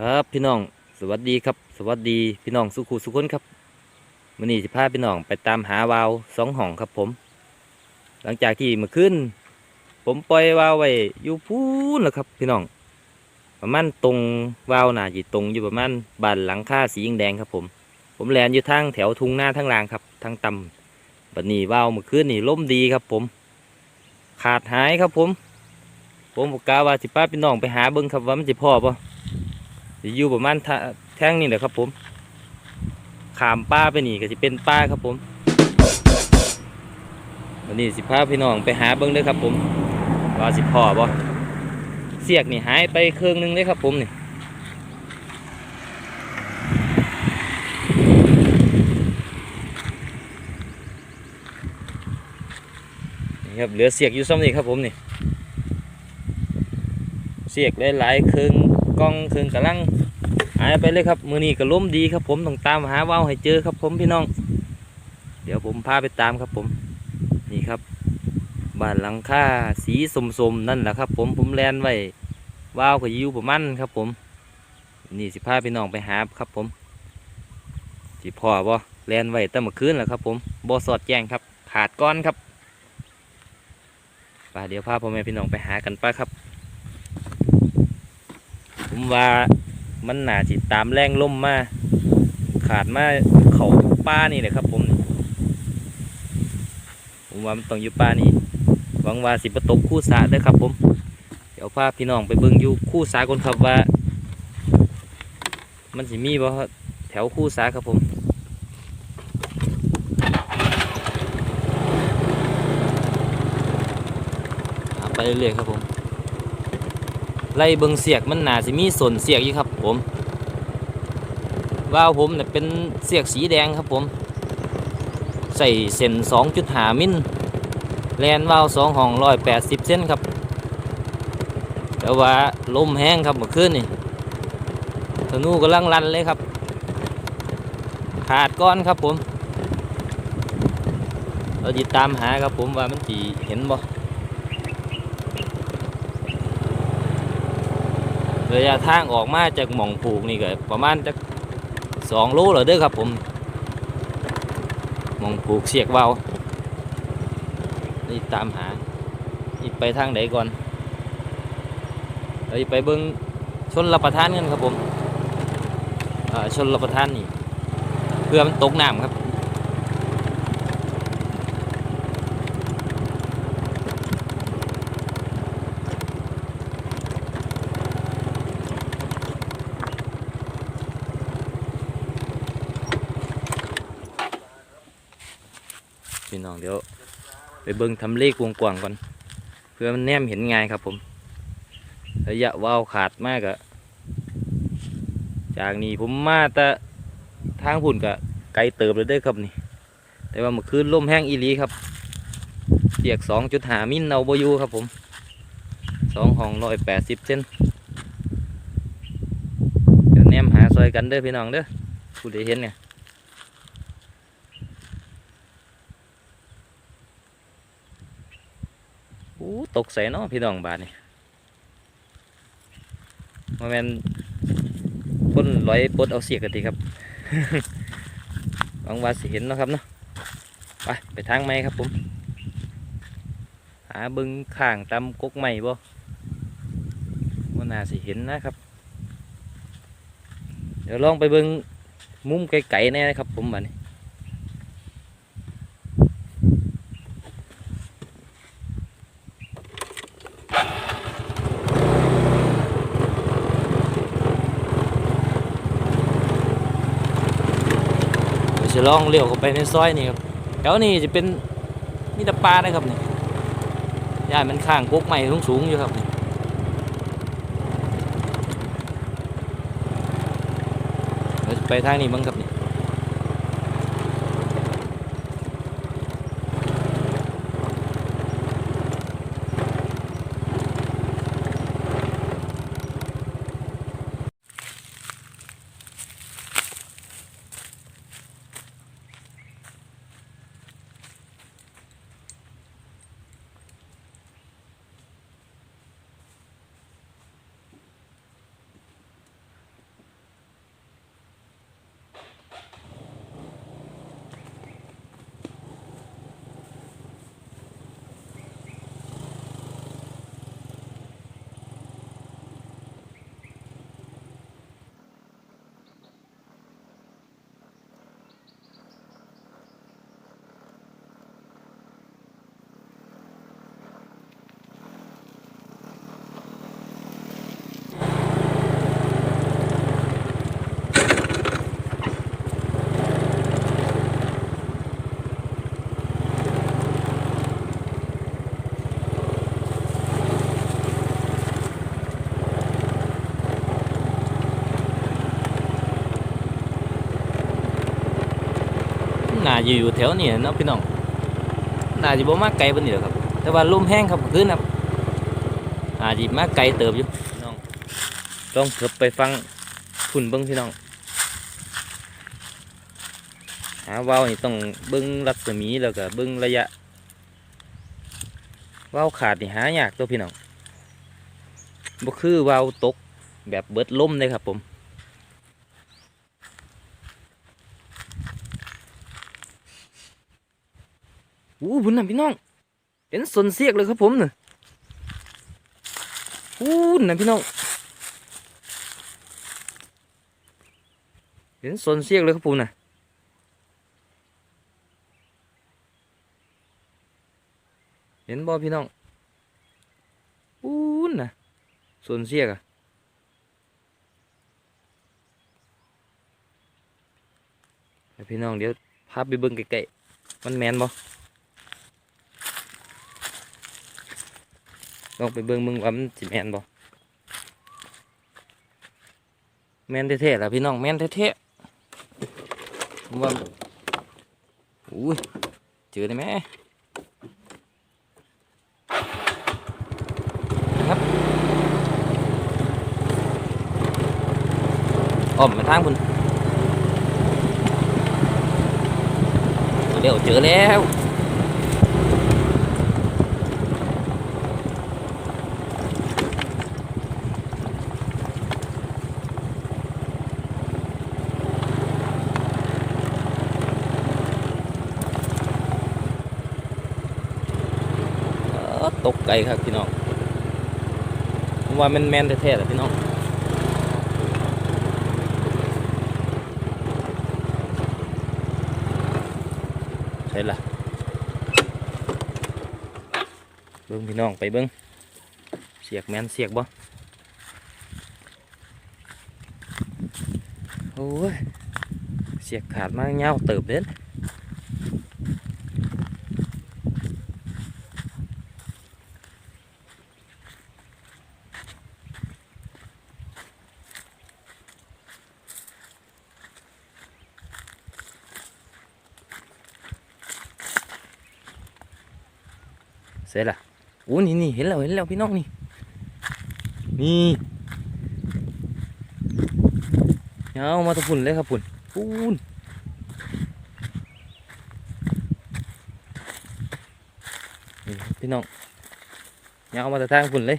ครับพี่น้องสวัสดีครับ สวัสดีพี่น้องสุขุสุขนครับวันนี้สิพาพี่น้องไปตามหาวาวสองห้องครับผม หลังจากที่เมื่อคืนผมปล่อยวาวไว้อยู่พูนแล้วครับ พี่น้องประมาณตรงวาวนาจีตรงอยู่ประมาณบานหลังคาสีแดงครับผม ผมแลนอยู่ทางแถวทุ่งหน้าทั้งลางครับทางต่ำบัดนี้วาวเมื่อคืนนี่ล่มดีครับผม ขาดหายครับผม ผมบอกกาว่าสิพาพี่น้องไปหาเบิ้งครับว่ามันจะพอปะ อยู่ประมาณแท่งนี่แหละครับ ผมขามป้าไปนี่ก็จะเป็นป้าครับผมวันนี้สิพาพี่น้องไปหาเบิ้งเด้อครับ ผมว่าสิพอบ่เสียกนี่หายไปเครื่องหนึงเลยครับ ผมนี่นี่ครับเหลือเสียกอยู่ซ้ำนี่ครับผมนี่เสียกหลายๆเครื่องกล้องเครื่องกำลังายไปเลยครับ มือนี้ก็ล้มดีครับ ผมต้องตามหาว่าวให้เจอครับผมพี่น้อง เดี๋ยวผมพาไปตามครับผม นี่ครับบ้านหลังคาสีสมๆนั่นแหละครับ ผมผมแลนไว้ว่าวก็ยู่ประมาณครับ ผม นี่สิพาพี่น้องไปหาครับ ผมสิพ่อบ่แลนไว้ตั้งเมื่อคืนแหละครับ ผมบ่สอดแจ้งครับ ขาดก้อนครับไปเดี๋ยวพาพ่อแม่พี่น้องไปหากันป้าครับ ผมว่า มันหนาจิตามแรงล่มมาขาดมาเขาป้านี่แหละครับผมผมว่ามันต้องอยู่ป้านี่หวังว่าสิประตกคู่สาเด้อครับผม เดี๋ยวพาพี่น้องไปเบิ่งอยู่คู่สาก่อนครับว่า มันสิมีบ่แถวคู่สาครับผมไปเรื่อยๆครับผม ไล่เบิงเสียกมันหนาสิมีส่วนเสียกอยู่ครับผมว่าวผมเนี่ยเป็นเสียกสีแดงครับผม ใส่เส้น2.5มิลแลนว่าวสองห้องร้อยแปดสิบเซนครับ แต่ว่าลมแห้งครับเมื่อคืนนี่ธนูกำลังรันเลยครับ ขาดก้อนครับผม เราจิตามหาครับผมว่ามันจีเห็นบ่ ระยะทางออกมาจากหม่องผูกนี่ก็ประมาณจะสองโลแล้วเด้อครับผมหม่องผูกเสียกเบานี่ตามหานี่ไปทางไหนก่อนเราไปเบิ้งชนรับประทานกันครับผมชนรับประทานนี่ เพื่อมันตกน้ำครับ พี่ น้องเดี๋ยวไปเบิ้งทำเลขวงกว้างก่อนเพื่อมันแนมเห็นง่ายครับผม ระยะว่าวขาดมากอะจากนี้ผมมาแต่ทางพุ่นกะไกลเติบเลยเด้ครับนี่ แต่ว่าเมื่อคืนลมแห้งอีหลีครับเสียกสองจุดหามิลเอาบอยูครับผมสองห้องร้อยแปดสิบเซนเดี๋ยวแนมหาซอยกันเด้อพี่น้องเด้อผู้ใดเห็นเนี่ย อู้ ตกใส่เนาะพี่น้องบาทนี่มาแมนพ่นร้อยปดเอาเสียกันทีครับหวังว่าสิเห็นเนาะครับเนาะไปไปทางไม้ครับผมหาเบึงข้างตำกกไม้บ่ว่าน่าสิเห็นนะครับ เดี๋ยวลองไปเบิงมุมไกลๆแน่นะครับผมบัดนี้ เดี๋ยวจะ ลองเลี้ยวเข้าไปในซอยนี่ครับแถวนี้จะเป็นมีแต่ปลานะครับนี่ย่านมันข้างกกใหม่สูงๆอยู่ครับนี่เดี๋ยวจะไปทางนี้มั้งครับนี่ จะอยู่แถวนี้เนาะพี่น้องน่าจะบ่มาไกลปานนี้หรอกครับ แต่ว่าลมแห้งครับเมื่อคืนครับอาจจะมาไกลเติบอยู่น้องต้องเถิบไปฟังฝุ่นเบิ้งพี่น้องหาว้าวนี่ต้องเบิ้งรัศมีแล้วก็เบิ้งระยะว้าวขาดนี่หายากตัวพี่น้องบ่คือว้าวตกแบบเบิดล่มเลยครับผม อู้บุญนะพี่น้อง เห็นสนเสียกเลยครับผมเนี่ยอู้นะพี่น้อง เห็นสนเสียกเลยครับผมน่ะเห็นบ่พี่น้องอู้นะสนเสียกอะพี่น้องเดี๋ยวพาไปเบิ่งไกลๆมันแมนบ่ ลองไปเบิ่งมึงว่ามันสิแมนบ่แมนแท้ๆล่ะพี่น้องแมนแท้ๆผมว่าอุ้ยเจอได้ไหมครับอ้อมมาทางคุณเดี๋ยวเจอแล้ว ตกไกลครับพี่น้องผมว่าแมันแมนแท้ๆแหละพี่น้องใช่ละเบิ้งพี่น้องไปเบิ้งเสียกแมนเสียกบ่โอ้ยเสียกขาดมากเงาเติบเด่น สร็จละโอ้นี่นี่เห็นแล้วเห็นแล้วพี่น้องนี่นี่เอามาตะพุ่นเลยครับพุ่นพุ่นพี่น้องเอามาตะทางพุ่นเลย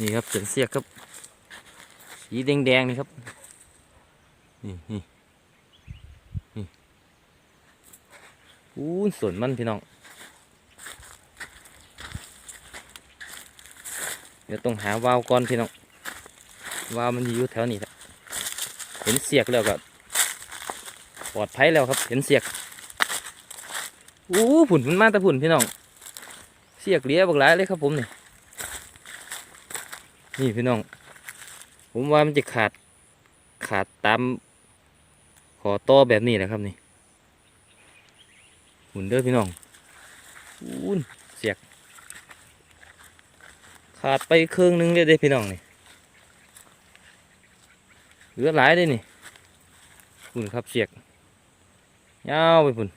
นี่ครับเสียนเสียกครับสีแดงๆนี่ครับนี่นี่ อู้สวนมันพี่น้อง เดี๋ยวต้องหาวาล์วก่อนพี่น้อง วาวมันอยู่แถวนี้เห็นเสียกแล้วก็ปลอดภัยแล้วครับ เห็นเสียกอู้ผุ่นมันมาแต่ผุ่นพี่น้อง เสียกเลี้ยบักหลายเลยครับผมนี่นี่พี่น้อง ผมว่ามันจะขาดขาดตามขอต่อแบบนี้แหละครับนี่ หุ่นเด้อพี่น้องอู้นเสียก ขาดไปครื่งหนึงเลยเด้พี่น้องนี่เหลือหลายเลยนี่หุ่นครับเสียกยาวไปพุ่น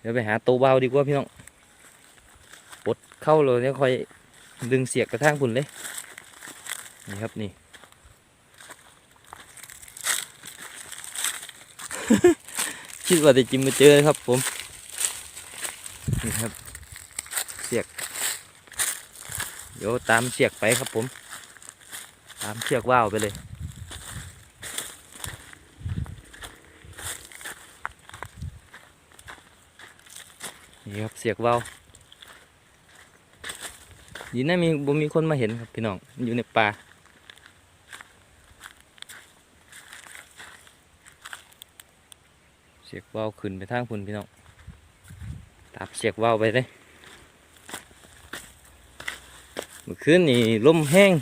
เดี๋ยวไปหาตัวเบาดีกว่าพี่น้องปดเข้าเลยเนี่ยคอยดึงเสียกกระทั่งพุ่นเลยนี่ครับนี่ คิดว่าจะจิ้มมาเจอครับ ผมนี่ครับเสียก เดี๋ยวตามเสียกไปครับผม ตามเชือกว่าวไปเลยนี่ครับเสียกว่าวยินนะมีบ่มีคนมาเห็นครับพี่น้องมันอยู่ในป่า เสียกว่าวขึ้นไปทางพุ่นพี่น้องตามเสียกว่าวไปเลยเมื่อคืนนี่ลมแห้ง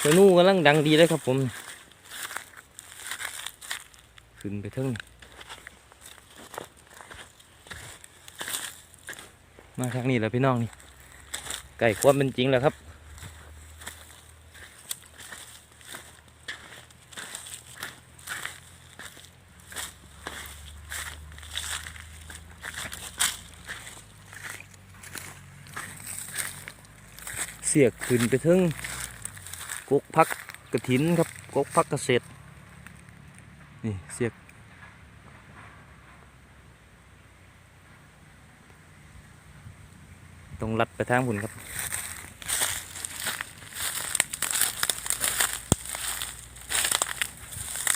เนูกำลังดังดีเลยครับผม ขึ้นไปทั้งมาทางนี้แล้วพี่น้องนี่ไก่ความเป็นจริงแล้วครับ สียกขึ้นไปถึงกกพักกระถินครับกกพักเกษตรนี่เสียกต้องลัดไปทางหุ่นครับ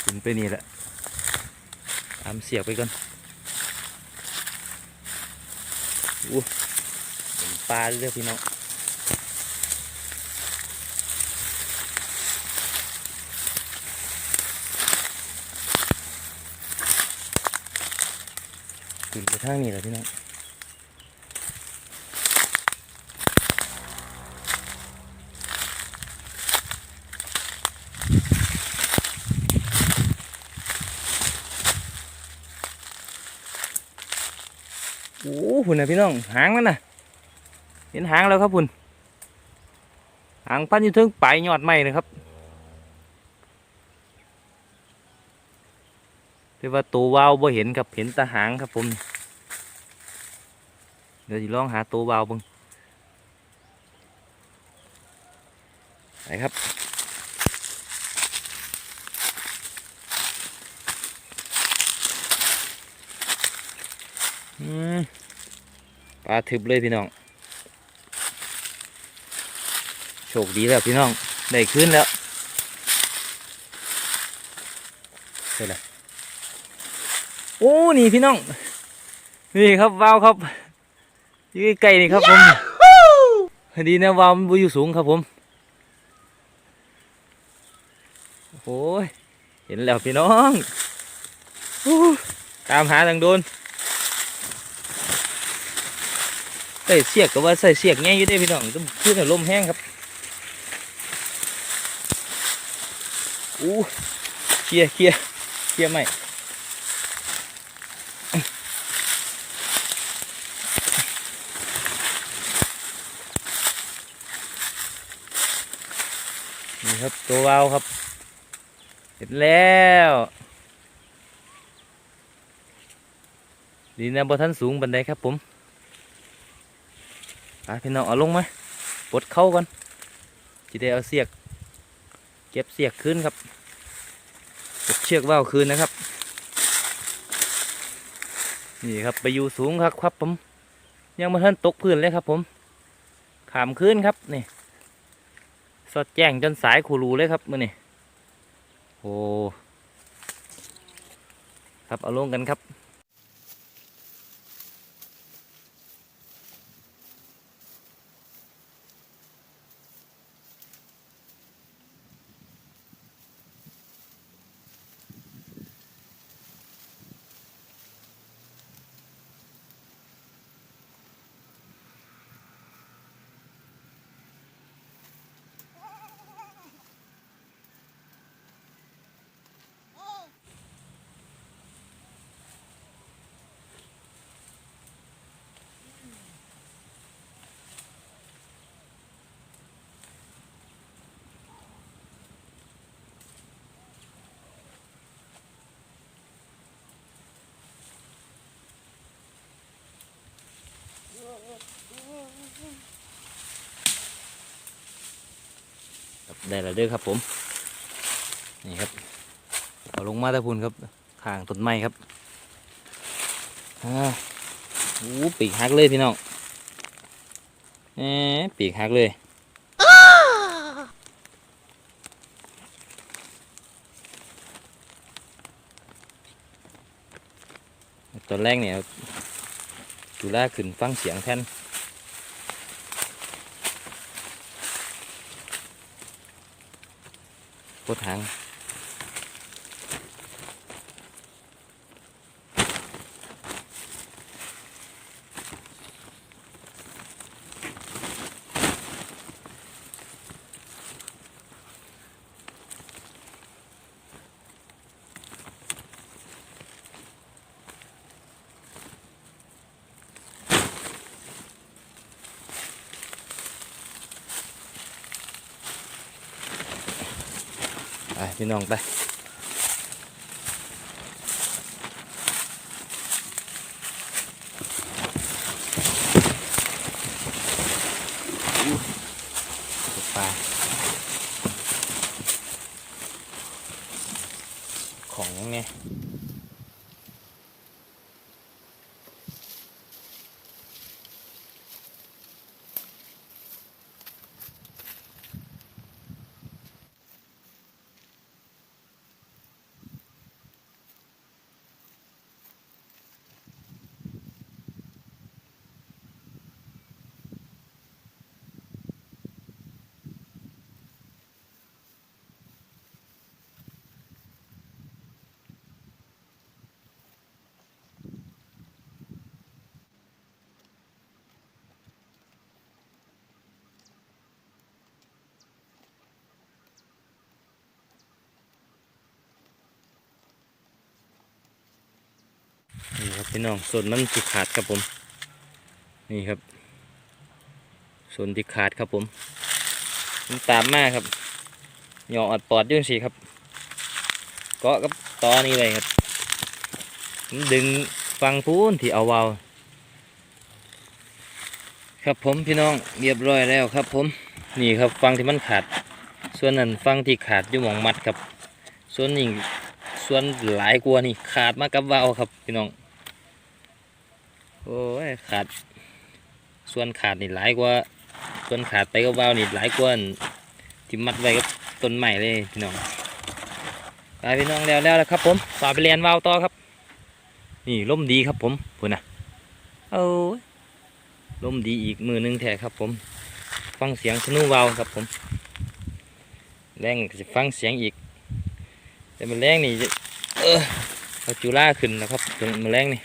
ขึ้นไปนี่แหละตามเสียกไปก่อนอู้ปลาเรื่อยพี่น้อง ข้างนี้แหละพี่น้องโอ้หุ่นนะพี่น้องหางมันนะเห็นหางแล้วครับหุ่นหางพันอยู่ถึงปลายยอดไม้นะครับแต่ว่าตัววาวบ่เห็นครับเห็นตาหางครับผม เดี๋ยวจะลองหาตัววาวบ้างไปครับอืมปลาทึบเลยพี่น้อง โชคดีแล้วพี่น้อง ได้ขึ้นแล้วใช่ละโอ้ นี่พี่น้อง นี่ครับวาวครับ อยู่ใกล้ๆนี่ครับผมพอดีนะวาวมันบ่อยู่สูงครับผมโอ้ยเห็นแล้วพี่น้องอู้ตามหาทางโดนใส่เสียกก็ว่าใส่เสียกแง่อยู่ได้พี่น้องต้องขึ้นลมแห้งครับอู้เคลียร์เคลียร์เคลียร์ไม่นี่ครับ ตัววาวครับ เสร็จแล้ว ดีนะบ่ทันสูงบันไดครับผมไปพี่น้องเอาลงไหมปลดเข้าก่อนจะได้เอาเสียก เก็บเสียกขึ้นครับเก็บเชือกว่าวคืนนะครับ นี่ครับไปอยู่สูงครับครับผม ยังมาทันตกพื้นเลยครับผมขามขึ้นครับนี่ สอดแจ้งจนสายขูรูเลยครับมื่อนี่โอ้ครับเอาลงกันครับ ได้แล้วเด้อครับผม นี่ครับเอาลงมาตะพุนครับข้างต้นไม้ครับอ่าโอ้ปีกหักเลยพี่น้องเอ๊ปีกหักเลยตอนแรกเนี่ยจุฬาขึ้นฟังเสียงแทน กดหาง พี่น้องไป น ไง นี่ครับพี่น้องส่วนมันสิขาดครับผม นี่ครับ ส่วนที่ขาดครับผมมันตามมากครับหย่ออัดปอดยุ่งสิครับ เกาะกับตอนี้เลยครับมันดึงฟังพูนที่เอาเวาวครับผมพี่น้องเรียบร้อยแล้วครับผมนี่ครับฟังที่มันขาด ส่วนนั้นฟังที่ขาดอยู่หมองมัดครับ ส่วนนี้ส่วนหลายกว่านี่ขาดมากับเวาวครับพี่น้อง โอ้ยขาด ส่วนขาดนี่หลายกว่า ส่วนขาดไปกับเวาวนี่หลายกว่านที่มัดไว้กับต้นใหม่เลยพี่น้องไปพี่น้องแล้วแล้วครับ ผมต่อไปเรียนวาวต่อครับ นี่ล่มดีครับผมพูดนะเอาล่มดีอีกมือหนึงแท้ครับ ผม ฟังเสียงสนุวาวครับผมแรงจะฟังเสียงอีก แต่มันแรงนี่เออเอาจุล่าขึ้นนะครับตัวมันแรงนี่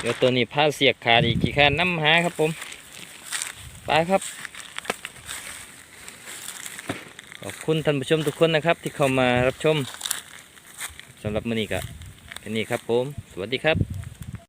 เดี๋ยวตัวนี้ผ้าเสียกขาดอีกกี่ขาน้ำหาครับผมไปครับขอบคุณท่านผู้ชมทุกคนนะครับ ที่เข้ามารับชมสำหรับมื้อนี้ก็แค่นี้ครับผม สวัสดีครับ